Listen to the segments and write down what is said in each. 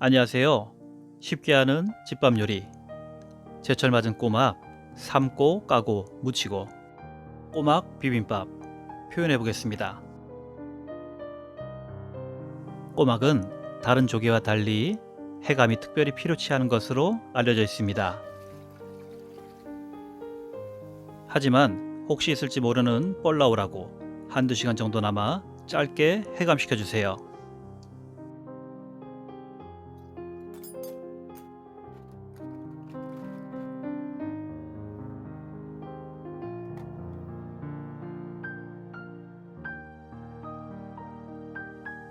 안녕하세요. 쉽게 하는 집밥 요리. 제철 맞은 꼬막 삶고 까고 무치고 꼬막 비빔밥 표현해 보겠습니다. 꼬막은 다른 조개와 달리 해감이 특별히 필요치 않은 것으로 알려져 있습니다. 하지만 혹시 있을지 모르는 뻘나오라고 한두 시간 정도 남아 짧게 해감시켜 주세요.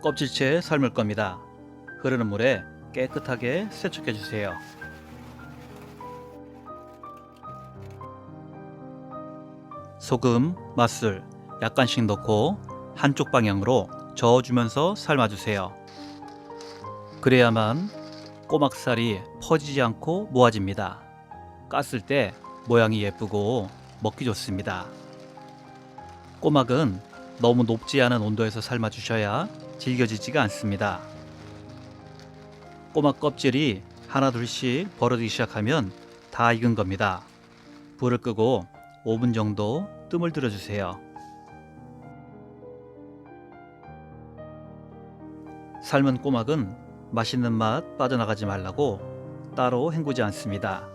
껍질째 삶을 겁니다. 흐르는 물에 깨끗하게 세척해 주세요. 소금, 맛술 약간씩 넣고 한쪽 방향으로 저어주면서 삶아주세요. 그래야만 꼬막살이 퍼지지 않고 모아집니다. 깠을 때 모양이 예쁘고 먹기 좋습니다. 꼬막은 너무 높지 않은 온도에서 삶아주셔야 질겨지지가 않습니다. 꼬막 껍질이 하나 둘씩 벌어지기 시작하면 다 익은 겁니다. 불을 끄고 5분 정도 뜸을 들여주세요. 삶은 꼬막은 맛있는 맛 빠져나가지 말라고 따로 헹구지 않습니다.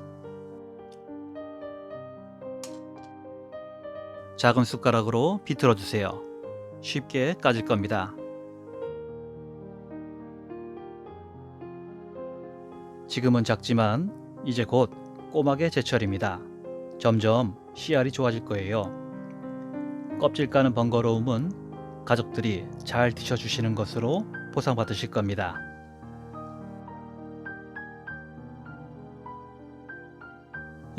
작은 숟가락으로 비틀어 주세요. 쉽게 까질 겁니다. 지금은 작지만 이제 곧 꼬막의 제철입니다. 점점 씨알이 좋아질 거예요. 껍질 까는 번거로움은 가족들이 잘 드셔주시는 것으로 보상받으실 겁니다.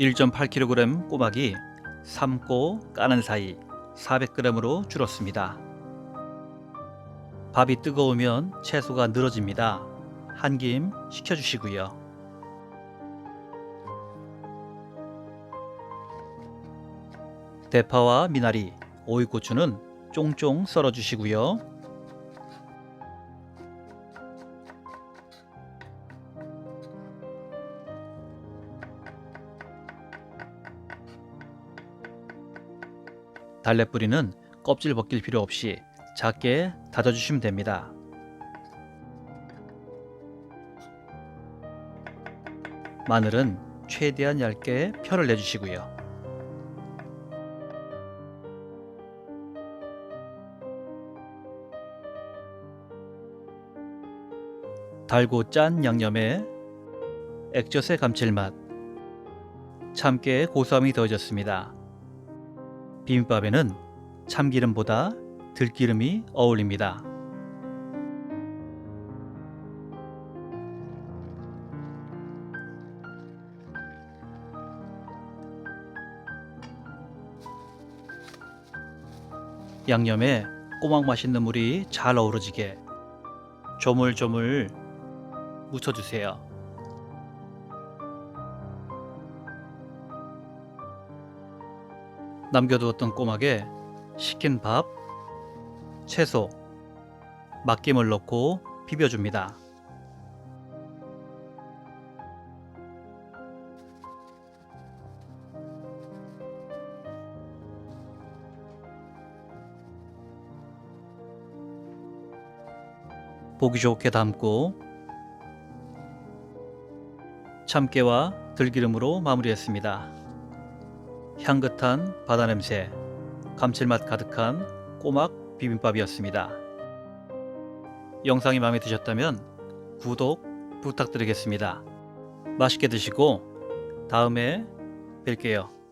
(1.8kg) 꼬막이 삶고 까는 사이 400g으로 줄었습니다. 밥이 뜨거우면 채소가 늘어집니다. 한김 식혀주시고요. 대파와 미나리, 오이고추는 쫑쫑 썰어주시고요. 달래뿌리는 껍질 벗길 필요 없이 작게 다져주시면 됩니다. 마늘은 최대한 얇게 펴를 내주시고요. 달고 짠 양념에 액젓의 감칠맛, 참깨의 고소함이 더해졌습니다. 비빔밥에는 참기름보다 들기름이 어울립니다. 양념에 꼬막 맛있는 물이 잘 어우러지게 조물조물 묻혀주세요. 남겨두었던 꼬막에 식힌 밥, 채소, 막김을 넣고 비벼줍니다. 보기 좋게 담고 참깨와 들기름으로 마무리했습니다. 향긋한 바다 냄새, 감칠맛 가득한 꼬막 비빔밥이었습니다. 영상이 마음에 드셨다면 구독 부탁드리겠습니다. 맛있게 드시고 다음에 뵐게요.